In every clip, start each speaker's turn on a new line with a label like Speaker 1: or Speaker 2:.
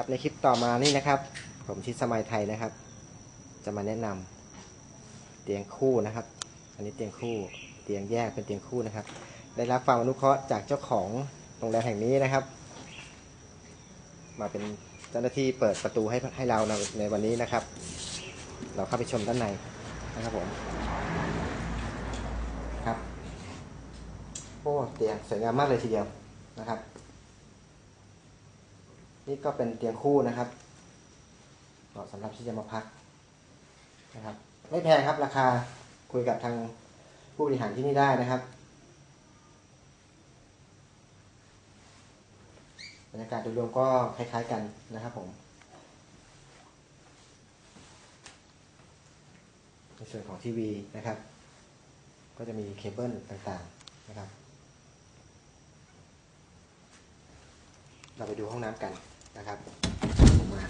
Speaker 1: ครับในคลิปต่อมานี่นะครับ ผมชิดสมัยไทยนะครับ จะมาแนะนำเตียงคู่นะครับ อันนี้เตียงคู่เตียงแยกเป็นเตียงคู่นะครับ ได้รับความอนุเคราะห์จากเจ้าของโรงแรมแห่งนี้นะครับ มาเป็นเจ้าหน้าที่เปิดประตูให้ให้เราในวันนี้นะครับ เราเข้าไปชมด้านในนะครับผมครับโอ้เตียงสวยงามมากเลยทีเดียวนะครับ นี่ก็เป็นเตียงคู่นะครับเหมาะสำหรับที่จะมาพักนะครับ ไม่แพงครับราคาคุยกับทางผู้บริหารที่นี่ได้นะครับบรรยากาศโดยรวมก็คล้ายๆกันนะครับผมในส่วนของทีวีนะครับ ก็จะมีเคเบิลต่างๆนะครับ เราไปดูห้องน้ำกัน นะครับผมมา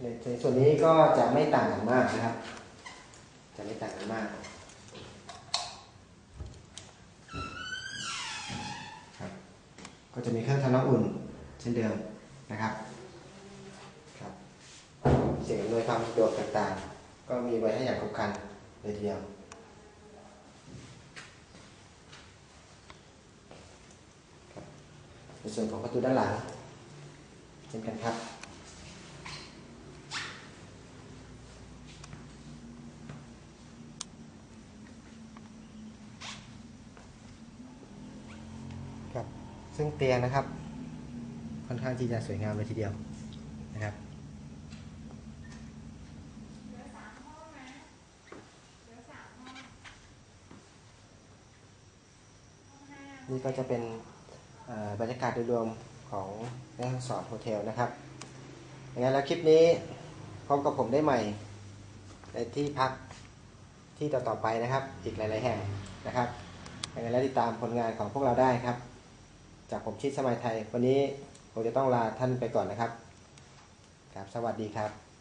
Speaker 1: ในในส่วนนี้ก็จะไม่ต่างกันมากนะครับ จะไม่ต่างกันมากครับก็จะมีเครื่องทำน้ำอุ่นเช่นเดิมนะครับครับสิ่งอำนวยความสะดวกต่างๆ ก็มีไว้ให้อย่างครบครันเลยทีเดียว ในส่วนของประตูด้านหลัง เช่นกันครับ ครับ ซึ่งเตียงนะครับ ค่อนข้างที่จะสวยงามเลยทีเดียวนะครับนี่ก็จะเป็นเอ่อ บรรยากาศโดยรวมของแม่ฮ่องสอนโฮเทลนะครับอย่างนั้นแล้วคลิปนี้พบกับผมได้ใหม่ ในที่พักที่ต่อๆไปนะครับ อีกหลายๆแห่งนะครับอย่างนั้นแล้วติดตามผลงานของพวกเราได้ครับ จากผมชิดสมัยไทย วันนี้ผมจะต้องลาท่านไปก่อนนะครับครับ สวัสดีครับ